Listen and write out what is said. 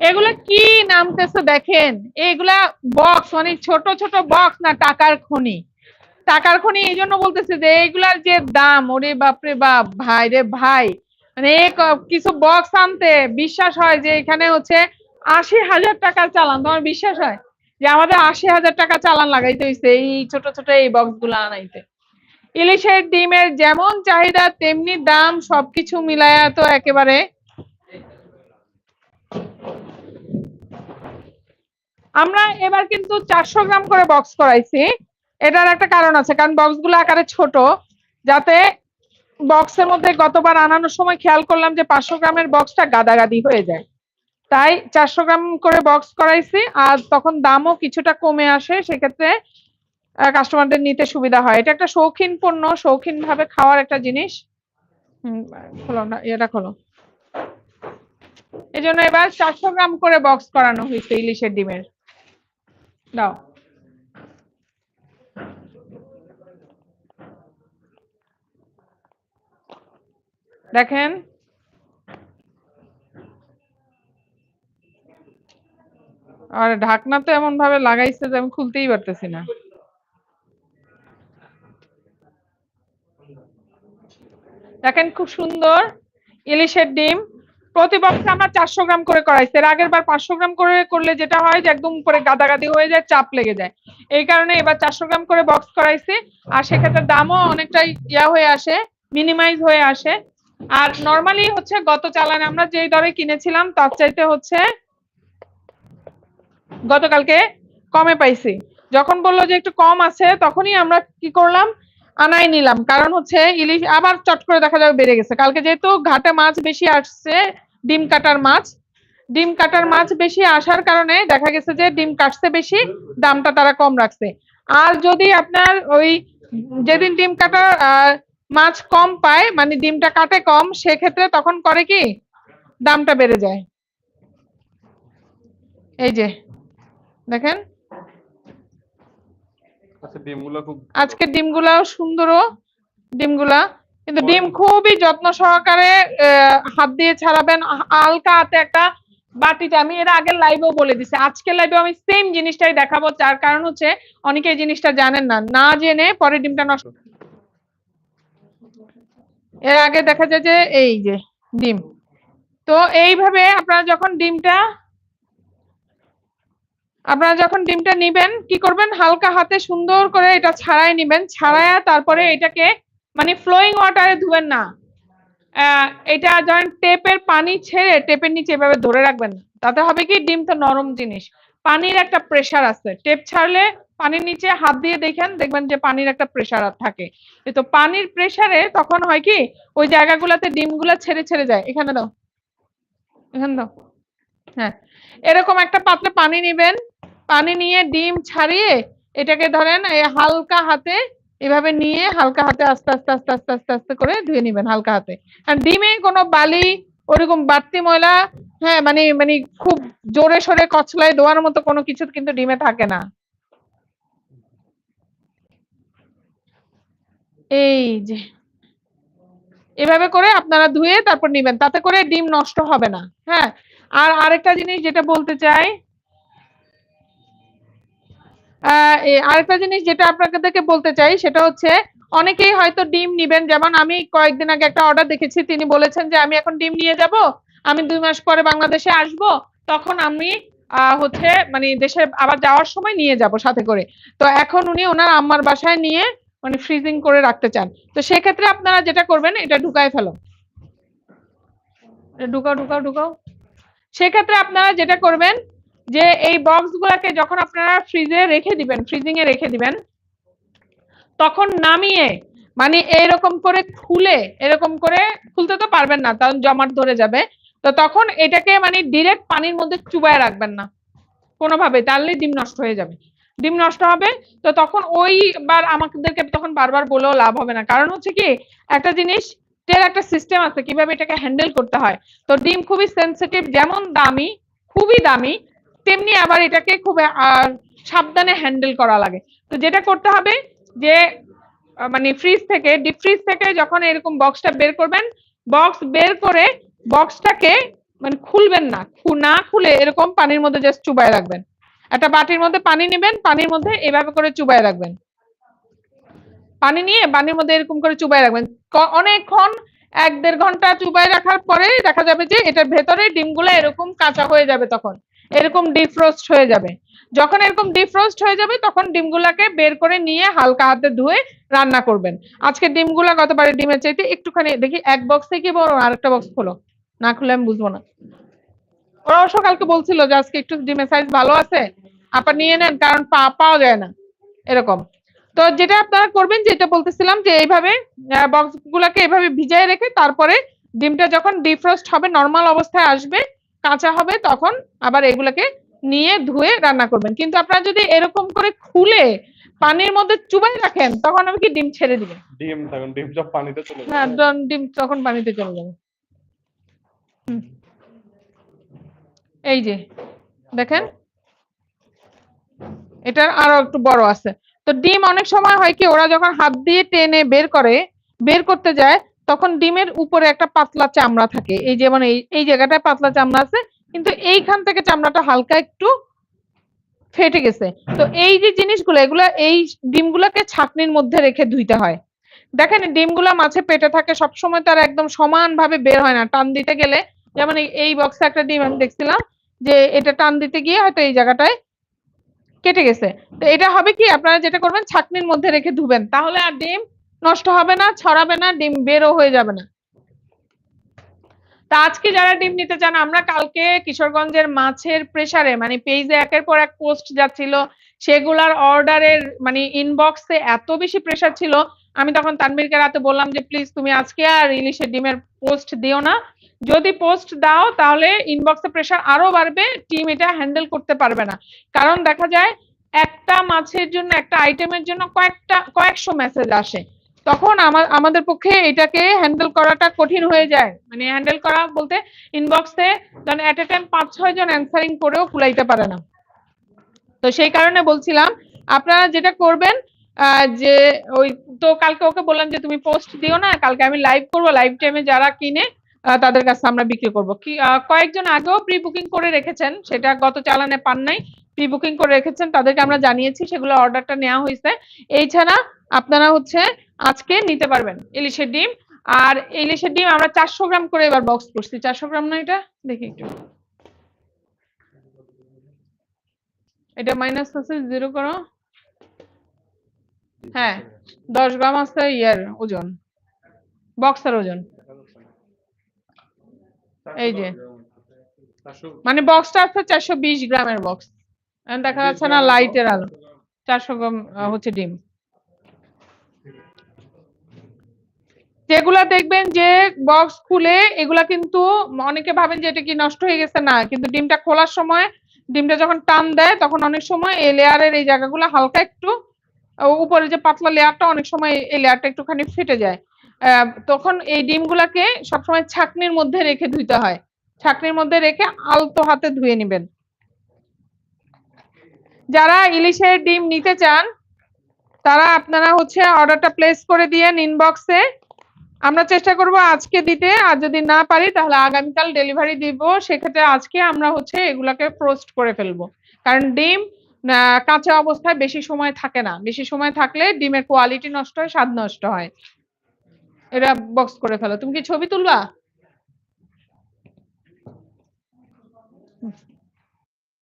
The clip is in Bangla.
এগুলা কি নামতেছে দেখেন? এগুলা বক্স মানে ছোট ছোট বক্স না টাকার খনি। টাকার খনি এই জন্য বলতেছে যে এইগুলার যে দাম, ওরে বাপরে বাপ, ভাই রে ভাই। মানে কিছু বক্স আনতে বিশ্বাস হয় যে এখানে হচ্ছে আশি হাজার টাকার চালান। তোমার বিশ্বাস হয়? যে আমাদের আশি হাজার টাকা চালান লাগাইতে হইছে এই ছোট ছোট এই বক্সগুলা আনাইতে। ইলিশের ডিমের যেমন চাহিদা, তেমনি দাম সবকিছু মিলায়া তো একেবারে। আমরা এবার কিন্তু চারশো গ্রাম করে বক্স করাইছি। এটার একটা কারণ আছে, কারণ বক্সগুলো আকারে ছোট। যাতে বক্সের মধ্যে গতবার আনানোর সময় খেয়াল করলাম যে পাঁচশো গ্রামের বক্সটা গাদাগাদি হয়ে যায়। তাই চারশো গ্রাম করে বক্স করাইছি, আর তখন দামও কিছুটা কমে আসে, সেক্ষেত্রে কাস্টমারদের নিতে সুবিধা হয়। এটা একটা শৌখিন পণ্য শৌখিন ভাবে খাওয়ার একটা জিনিস। খোলো না এটা খোলো। এই জন্য এবার চারশো গ্রাম করে বক্স করানো হয়েছে ইলিশের ডিমের। দাও। দেখেন। আর ঢাকনা তো এমন ভাবে লাগাইছে যে আমি খুলতেই পারতেছি না। দেখেন খুব সুন্দর ইলিশের ডিম। প্রতি বক্সে আমরা চারশো গ্রাম করে করাইছি এর আগের বার পাঁচশো গ্রাম করে করলে যেটা হয় যে একদম উপরে গাদাগাদি হয়ে যায়, চাপ লেগে যায়। এই কারণে এবার চারশো গ্রাম করে বক্স করাইছি। আর সেক্ষেত্রে দামও অনেকটাই ইয়া হয়ে আসে মিনিমাইজ হয়ে আসে। আর নর্মালি হচ্ছে গত চালানে আমরা যেই দরে কিনেছিলাম, তার চাইতে হচ্ছে গতকালকে কমে পাইছি। যখন বলল যে একটু কম আছে, তখনই আমরা কি করলাম আনাই নিলাম। কারণ হচ্ছে ইলিশ আবার চট করে দেখা যাবে বেড়ে গেছে। কালকে যেহেতু ঘাটে মাছ বেশি আসছে, ডিম কাটার মাছ। ডিম কাটার মাছ বেশি আসার কারণে দেখা গেছে যে ডিম কাটছে বেশি, দামটা তারা কম রাখছে। আর যদি আপনার ওই যেদিন ডিম কাটার মাছ কম পায় মানে ডিমটা কাটে কম, সেক্ষেত্রে তখন করে কি? দামটা বেড়ে যায়। এই যে, দেখেন। আচ্ছা ডিমগুলো খুব আজকের ডিমগুলাও সুন্দরও ডিমগুলা। কিন্তু ডিম খুবই যত্ন সহকারে হাত দিয়ে ছাড়াবেন। হালকা হাতে একটা বাটিতে আমি এর আগের লাইভেও বলে দিছি। আজকের লাইভে আমি সেম জিনিসটাই দেখাবো। তার কারণ হচ্ছে অনেকে এই জিনিসটা জানেন না। না জেনে পরে ডিমটা নষ্ট এর আগে দেখা যায় যে এই যে ডিম। তো এইভাবে আপনারা যখন ডিমটা আপনারা যখন ডিমটা নিবেন, কি করবেন? হালকা হাতে সুন্দর করে এটা ছাড়াই নিবেন। ছাড়ায়া তারপরে এটাকে মানে ফ্লোয়িং ওয়াটারে ধুবেন না। এটা যখন টেপের পানি ছেড়ে টেপের নিচে এভাবে ধরে রাখবেন। না তাতে হবে কি? ডিম তো নরম জিনিস। পানির একটা প্রেসার আছে। টেপ ছাড়লে পানির নিচে হাত দিয়ে দেখেন, দেখবেন যে পানির একটা প্রেসার থাকে। তো পানির প্রেসারে তখন হয় কি? ওই জায়গাগুলোতে ডিমগুলো ছেড়ে ছেড়ে যায়। এখানে দাও। এখানে দাও। হ্যাঁ। এরকম একটা পাত্রে পানি নেবেন। পানি নিয়ে ডিম ছাড়িয়ে এটাকে ধরেন হালকা হাতে এভাবে নিয়ে হালকা হাতে আস্তে আস্তে আস্তে আস্তে আস্তে আস্তে করে ধুয়ে নেবেন হালকা হাতে। আর ডিমে কোনো বালি, ওরকম বাড়তি ময়লা হ্যাঁ মানে মানে খুব জোরে সোরে কচলায় দেওয়ার মতো কোনো কিছু কিন্তু ডিমে থাকে না। এই যে, এভাবে করে আপনারা ধুয়ে তারপর নিবেন, তাতে করে ডিম নষ্ট হবে না হ্যাঁ। আর আরেকটা জিনিস যেটা বলতে চাই আরেকটা জিনিস যেটা আপনাদেরকে বলতে চাই, সেটা হচ্ছে অনেকেই হয়তো ডিম নিবেন। যেমন আমি কয়েকদিন আগে একটা অর্ডার দেখেছি, তিনি বলেছেন যে আমি এখন ডিম নিয়ে যাব, আমি দুই মাস পরে বাংলাদেশে আসব, তখন আমি হচ্ছে মানে দেশে আবার যাওয়ার সময় নিয়ে যাব সাথে করে। তো এখন উনি ওনার আম্মার বাসায় নিয়ে মানে ফ্রিজিং করে রাখতে চান। তো সেক্ষেত্রে আপনারা যেটা করবেন, এটা ঢুকায় ফেলো। ঢুকাও ঢুকাও ঢুকাও। সেক্ষেত্রে আপনারা যেটা করবেন যে এই বক্স গুলাকে যখন আপনারা ফ্রিজে রেখে দিবেন ফ্রিজিং এ রেখে দিবেন, তখন নামিয়ে মানে এরকম করে খুলে, এরকম করে খুলতে তো পারবেন না, কারণ জমাট ধরে যাবে, তো তখন এটাকে মানে ডিরেক্ট পানির মধ্যে চুবায় রাখবেন না, কোনোভাবে তাহলে ডিম নষ্ট হয়ে যাবে। ডিম নষ্ট হবে, তো তখন ওইবার আমাদেরকে তখন বারবার বলেও লাভ হবে না, কারণ হচ্ছে কি, একটা জিনিস এর একটা সিস্টেম আছে, কীভাবে এটাকে হ্যান্ডেল করতে হয়, তো ডিম খুবই সেনসিটিভ যেমন দামি, খুবই দামি তেমনি আবার এটাকে খুব সাবধানে হ্যান্ডেল করা লাগে। তো যেটা করতে হবে যে মানে ফ্রিজ থেকে ডিপ ফ্রিজ থেকে যখন এরকম বক্সটা বের করবেন বক্স বের করে বক্সটাকে মানে খুলবেন না না খুলে এরকম পানির মধ্যে জাস্ট চুবায় রাখবেন। একটা বাটির মধ্যে পানি নেবেন, পানির মধ্যে এভাবে করে চুবায় রাখবেন। পানি নিয়ে পানির মধ্যে এরকম করে চুবায় রাখবেন। অনেকক্ষণ, এক দেড় ঘণ্টা চুবায় রাখার পরে দেখা যাবে যে, এটার ভেতরে ডিমগুলো এরকম কাঁচা হয়ে যাবে তখন। এরকম ডিফ্রোস্ট হয়ে যাবে। যখন এরকম ডিফ্রোস্ট হয়ে যাবে, তখন ডিমগুলাকে বের করে নিয়ে হালকা হাতে ধুয়ে রান্না করবেন। আজকে ডিমগুলা গতবারে ডিমের চাইতে একটুখানি, দেখি এক বক্স থেকে বড় আরেকটা বক্স খোলো। না খুলে আমি বুঝব না। ওরা অবশ্য কালকে বলছিল যে আজকে একটু ডিমের সাইজ ভালো আছে আপনার নিয়ে নেন, কারণ পা- পাওয়া যায় না। এরকম। তো যেটা আপনারা করবেন, যেটা বলতেছিলাম যে এইভাবে বক্স গুলাকে এইভাবে ভিজায় রেখে তারপরে ডিমটা যখন ডিফ্রস্ট হবে নর্মাল অবস্থায় আসবে কাঁচা হবে তখন আবার এগুলাকে নিয়ে ধুয়ে রান্না করবেন। কিন্তু আপনারা যদি এরকম করে খুলে পানির মধ্যে চুবাই রাখেন তখন আমি কি ডিম ছেড়ে দিবেন? ডিম তখন ডিম সব পানিতে চলে যাবে। হ্যাঁ ডিম তখন পানিতে চলে যাবে। এই যে দেখেন। এটার আরও একটু বড় আছে। তো ডিম অনেক সময় হয় কি ওরা যখন হাত দিয়ে টেনে বের করে বের করতে যায় তখন ডিমের উপরে একটা পাতলা চামড়া থাকে। এই যেমন এই এই জায়গাটায় পাতলা চামড়া আছে, কিন্তু এইখান থেকে চামড়াটা হালকা একটু ফেটে গেছে। তো এই যে জিনিসগুলো, এগুলা এই ডিমগুলোকে ছাঁকনির মধ্যে রেখে ধুইতে হয়। দেখেন ডিমগুলো মাছে পেটে থাকে, সবসময় তার একদম সমানভাবে বের হয় না। টান দিতে গেলে, যেমন এই বক্সে একটা ডিম আমি দেখছিলাম যে এটা টান দিতে গিয়ে হয়তো এই জায়গাটায় কেটে গেছে। তো এটা হবে কি, আপনারা যেটা করবেন, ছাঁকনির মধ্যে রেখে ধুবেন। তাহলে আর ডিম নষ্ট হবে না, ছড়াবে না, ডিম বেরো হয়ে যাবে না। তা আজকে যারা ডিম নিতে চান, আমরা কালকে কিশোরগঞ্জের মাছের প্রেসারে মানে পেজে একের পর এক পোস্ট যাচ্ছিল, সেগুলার অর্ডারের মানে ইনবক্সে এত বেশি প্রেসার ছিল, আমি তখন তানবীরকে রাতে বললাম যে প্লিজ তুমি আজকে আর ইলিশের ডিমের পোস্ট দিও না। যদি পোস্ট দাও, তাহলে ইনবক্সে প্রেসার আরও বাড়বে টিম এটা হ্যান্ডেল করতে পারবে না। কারণ দেখা যায়, একটা মাছের জন্য, একটা আইটেমের জন্য কয়েকটা, কয়েকশো মেসেজ আসে। তখন আমার আমাদের পক্ষে এটাকে হ্যান্ডেল করাটা কঠিন হয়ে যায়। মানে হ্যান্ডেল করা বলতে ইনবক্সে যেন এট এ টাইম পাঁচ, ছয় জন অ্যান্সারিং করেও কুলাইতে পারে না। তো সেই কারণে বলছিলাম, আপনারা যেটা করবেন যে ওই তো কালকে ওকে বললাম যে তুমি পোস্ট দিও না, কালকে আমি লাইভ করব লাইভ টাইমে যারা কিনে তাদের কাছে আমরা বিক্রি করব। কি কয়েকজন আগেও প্রি বুকিং করে রেখেছেন, সেটা গত চালানে পান নাই প্রি বুকিং করে রেখেছেন, তাদেরকে আমরা জানিয়েছি, সেগুলো অর্ডারটা নেওয়া হয়েছে। এছাড়া আপনারা হচ্ছে আজকে নিতে পারবেন ইলিশের ডিম। আর ইলিশের ডিম আমরা চারশো গ্রাম করে এবার বক্স করছি। চারশো গ্রাম না এটা? দেখি একটু। এটা মাইনাস আছে জিরো করো। হ্যাঁ দশ গ্রাম আছে ইয়ার ওজন। বক্সের ওজন। এই যে। মানে বক্সটা আছে চারশো বিশ গ্রামের বক্স দেখা যাচ্ছে না লাইটের আলো। চারশো গ্রাম হচ্ছে ডিম। যেগুলা দেখবেন যে বক্স খুলে, এগুলা কিন্তু অনেকে ভাবেন যে এটা কি নষ্ট হয়ে গেছে? না, কিন্তু ডিমটা খোলার সময়, ডিমটা যখন টান দেয়, তখন অনেক সময় এই লেয়ারের এই জায়গাগুলো হালকা একটু উপরে যে পাতলা লেয়ারটা অনেক সময় এই লেয়ারটা একটুখানি ফেটে যায়। তখন এই ডিমগুলাকে সবসময় ছাকনির মধ্যে রেখে ধুইতে হয়। ছাকনির মধ্যে রেখে আলতো হাতে ধুয়ে নেবেন। যারা ইলিশের ডিম নিতে চান, তারা আপনারা হচ্ছে অর্ডারটা প্লেস করে দিয়েন ইনবক্সে আমরা চেষ্টা করব আজকে দিতে, আর যদি না পারি তাহলে আগামীকাল ডেলিভারি দিব। সেক্ষেত্রে আজকে আমরা হচ্ছে এগুলাকে ফ্রোস্ট করে ফেলব। কারণ ডিম কাঁচা অবস্থায় বেশি সময় থাকে না। বেশি সময় থাকলে ডিমের কোয়ালিটি নষ্ট হয়, স্বাদ নষ্ট হয়। এটা বক্স করে ফেলো। তুমি কি ছবি তুলবা?